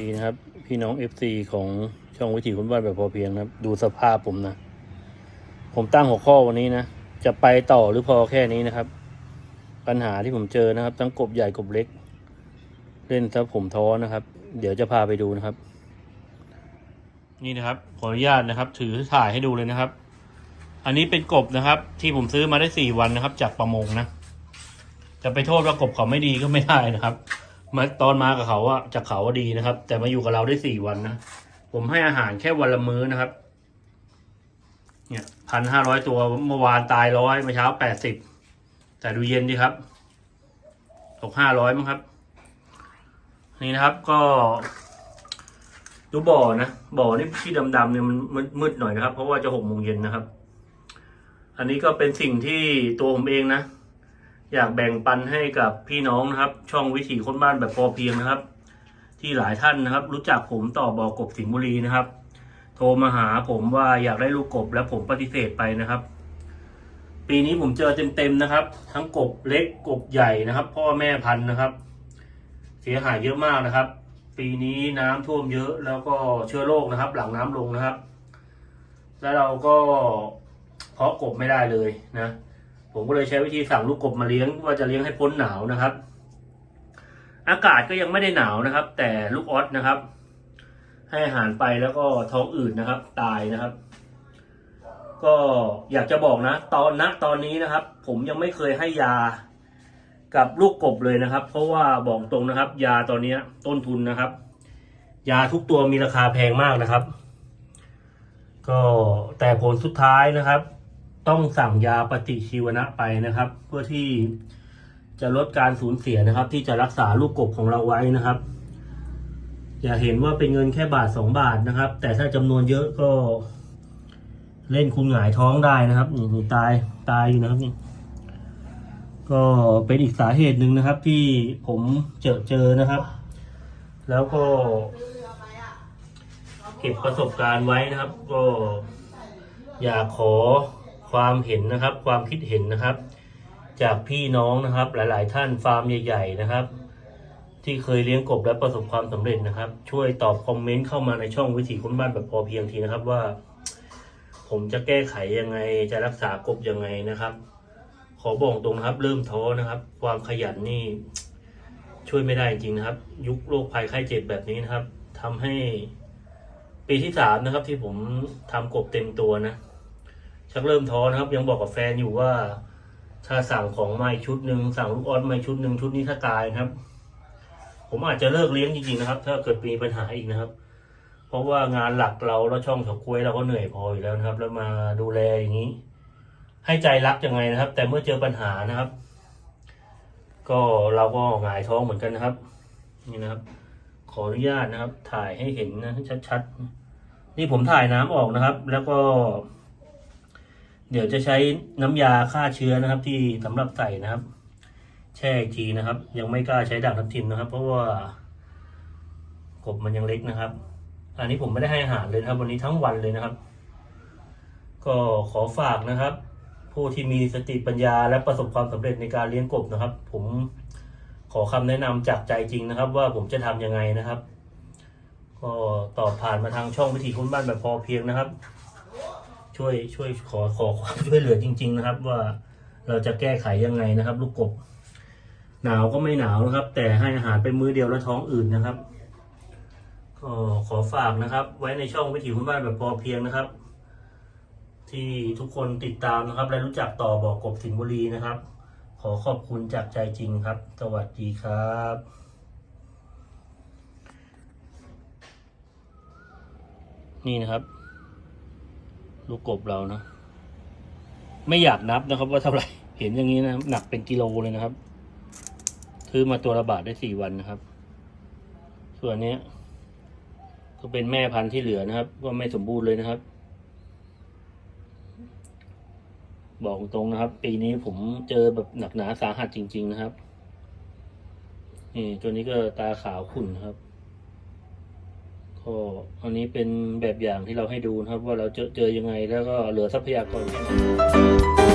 ดีนะครับ พี่น้อง FC ของช่องวิถีคนบ้านแบบพอเพียงนะครับ ดูสภาพผมนะ ผมตั้งหัวข้อวันนี้นะ จะไปต่อหรือพอแค่นี้นะครับ ปัญหาที่ผมเจอนะครับ ทั้งกบใหญ่กบเล็ก เล่นซะผมท้อนะครับ เดี๋ยวจะพาไปดูนะครับ นี่นะครับขออนุญาตนะครับ ถือถ่ายให้ดูเลยนะครับ อันนี้เป็นกบนะครับ ที่ผมซื้อมาได้สี่วันนะครับ จากประมงนะจะไปโทษว่ากบเขาไม่ดีก็ไม่ได้นะครับ มาตอนมากับเขาอะจากเขาดีนะครับ แต่มาอยู่กับเราได้สี่วันนะผมให้อาหารแค่วันละมื้อนะครับ เนี่ยพันห้าร้อยตัวเมื่อวานตายร้อยเมื่อเช้าแปดสิบแต่ดูเย็นดีครับตกห้าร้อยมั้งครับ นี่นะครับก็ดูบ่อนะบ่อนี่ที่ดำๆเนี่ยมันมืดๆหน่อยนะครับ เพราะว่าจะหกโมงเย็นนะครับ อันนี้ก็เป็นสิ่งที่ตัวผมเองนะ อยากแบ่งปันให้กับพี่น้องนะครับ ช่องวิถีคนบ้านแบบพอเพียงนะครับ ที่หลายท่านนะครับ รู้จักผมต่อบอกบสิงห์บุรีนะครับ โทรมาหาผมว่าอยากได้ลูกกบแล้วผมปฏิเสธไปนะครับ ปีนี้ผมเจอเต็มๆนะครับ ทั้งกบเล็กกบใหญ่นะครับ พ่อแม่พันธุ์นะครับ เสียหายเยอะมากนะครับ ปีนี้น้ำท่วมเยอะแล้วก็เชื้อโรคนะครับ หลังน้ำลงนะครับ แล้วเราก็เพาะกบไม่ได้เลยนะ ผมก็เลยใช้วิธีสั่งลูกกบมาเลี้ยงว่าจะเลี้ยงให้พ้นหนาวนะครับ อากาศก็ยังไม่ได้หนาวนะครับ แต่ลูกออสนะครับ ให้อาหารไปแล้วก็ท้องอืดนนะครับ ตายนะครับ ก็อยากจะบอกนะ ตอนณตอนนี้นะครับ ผมยังไม่เคยให้ยากับลูกกบเลยนะครับ เพราะว่าบอกตรงนะครับ ยาตอนนี้ต้นทุนนะครับ ยาทุกตัวมีราคาแพงมากนะครับ ก็แต่ผลสุดท้ายนะครับ ต้องสั่งยาปฏิชีวนะไปนะครับ เพื่อที่จะลดการสูญเสียนะครับ ที่จะรักษาลูกกบของเราไว้นะครับ อย่าเห็นว่าเป็นเงินแค่บาทสองบาทนะครับ แต่ถ้าจำนวนเยอะก็ เล่นคุณหงายท้องได้นะครับนี่นี่ตายตายอยู่นะครับนี่ก็เป็นอีกสาเหตุหนึ่งนะครับ ที่ผมเจอเจอนะครับ แล้วก็ เก็บประสบการณ์ไว้นะครับ ก็อยากขอ ความเห็นนะครับ ความคิดเห็นนะครับ จากพี่น้องนะครับ หลาย ๆ ท่านฟาร์มใหญ่ ๆ นะครับ ที่เคยเลี้ยงกบและประสบความสำเร็จนะครับ ช่วยตอบคอมเมนต์เข้ามาในช่องวิถีคนบ้านแบบพอเพียงทีนะครับว่า ผมจะแก้ไขยังไงจะรักษากบยังไงนะครับ ขอบอกตรงนะครับ เริ่มท้อนะครับ ความขยันนี่ ช่วยไม่ได้จริงนะครับ ยุคโรคภัยไข้เจ็บแบบนี้นะครับทำให้ปีที่สามนะครับที่ผมทำกบเต็มตัวนะ ชักเริ่มท้อนะครับ ยังบอกกับแฟนอยู่ว่า ถ้าสั่งของมาอีกชุดหนึ่งสั่งลูกออสมาอีกชุดหนึ่งชุดนี้ถ้าตายนะครับ ผมอาจจะเลิกเลี้ยงจริงๆนะครับ ถ้าเกิดมีปัญหาอีกนะครับ เพราะว่างานหลักเราแล้วช่องเฉาก้วยเราก็เหนื่อยพออยู่แล้วนะครับ แล้วมาดูแลอย่างนี้ ให้ใจรักยังไงนะครับ แต่เมื่อเจอปัญหานะครับ ก็เราก็หงายท้องเหมือนกันนะครับ นี่นะครับ ขออนุญาตนะครับ ถ่ายให้เห็นนะชัดๆนี่ผมถ่ายน้ำออกนะครับ แล้วก็ เดี๋ยวจะใช้น้ำยาฆ่าเชื้อนะครับ ที่สำหรับใส่นะครับ แช่อีกทีนะครับ ยังไม่กล้าใช้ด่างทับทิมนะครับ เพราะว่ากบมันยังเล็กนะครับ อันนี้ผมไม่ได้ให้อาหารเลยนะครับ วันนี้ทั้งวันเลยนะครับ ก็ขอฝากนะครับ ผู้ที่มีสติปัญญาและประสบความสำเร็จในการเลี้ยงกบนะครับ ผมขอคำแนะนำจากใจจริงนะครับ ว่าผมจะทำยังไงนะครับ ก็ตอบผ่านมาทางช่องวิธีคุณบ้านแบบพอเพียงนะครับ ช่วยช่วยขอขอความช่วยเหลือจริง ๆ นะครับ ว่าเราจะแก้ไขยังไงนะครับ ลูกกบ หนาวก็ไม่หนาวนะครับ แต่ให้อาหารไปมื้อเดียวแล้วท้องอืดนะครับก็ขอฝากนะครับ ไว้ในช่องวิถีคุณบ้านแบบพอเพียงนะครับ ที่ทุกคนติดตามนะครับ และรู้จักต่อบอกกบสิงห์บุรีนะครับ ขอขอบคุณจากใจจริงครับ สวัสดีครับนี่นะครับ ลูกกบเรานะไม่อยากนับนะครับว่าเท่าไหร่เห็นอย่างนี้นะหนักเป็นกิโลเลยนะครับซื้อมาตัวละบาทได้สี่วันนะครับ ส่วนนี้ก็เป็นแม่พันธุ์ที่เหลือนะครับ ก็ไม่สมบูรณ์เลยนะครับ บอกตรงนะครับ ปีนี้ผมเจอแบบหนักหนาสาหัสจริง ๆ นะครับนี่ตัวนี้ก็ตาขาวขุ่นครับ ก็อันนี้เป็นแบบอย่างที่เราให้ดูนะครับ ว่าเราเจอเจอยังไงแล้วก็เหลือทรัพยากรแค่ไหน